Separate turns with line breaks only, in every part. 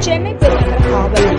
சென்னை பெருநகர காவல்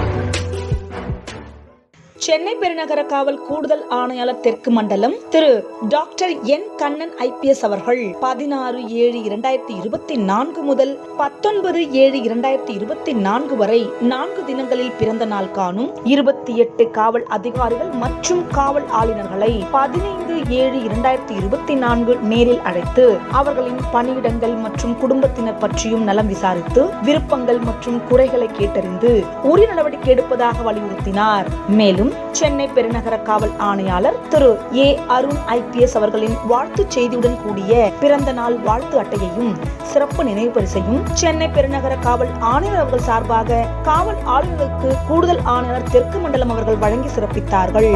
சென்னை பெருநகர காவல் கூடுதல் ஆணையாளர் தெற்கு மண்டலம் Thiru doctor N Kannan IPS அவர்கள் பதினாறு ஏழு இரண்டாயிரத்தி இருபத்தி நான்கு முதல் பத்தொன்பது ஏழு இரண்டாயிரத்தி இருபத்தி நான்கு வரை நான்கு தினங்களில் பிறந்த நாள் காணும் இருபத்தி எட்டு காவல் அதிகாரிகள் மற்றும் காவல் ஆளுநர்களை பதினைந்து ஏழு இரண்டாயிரத்தி இருபத்தி நான்கு நேரில் அழைத்து அவர்களின் பணியிடங்கள் மற்றும் குடும்பத்தினர் பற்றியும் நலம் விசாரித்து விருப்பங்கள் மற்றும் குறைகளை கேட்டறிந்து உரிய நடவடிக்கை எடுப்பதாக வலியுறுத்தினார். மேலும் சென்னை பெருநகர காவல் ஆணையாளர் திரு. ஏ. அருண் ஐபிஎஸ் அவர்களின் வாழ்த்துச் செய்தியுடன் கூடிய பிறந்த நாள் வாழ்த்து அட்டையையும் சிறப்பு நினைவு பரிசையும் சென்னை பெருநகர காவல் ஆணையர் அவர்கள் சார்பாக காவல் ஆளுநருக்கு கூடுதல் ஆணையர் தெற்கு மண்டலம் அவர்கள் வழங்கி சிறப்பித்தார்கள்.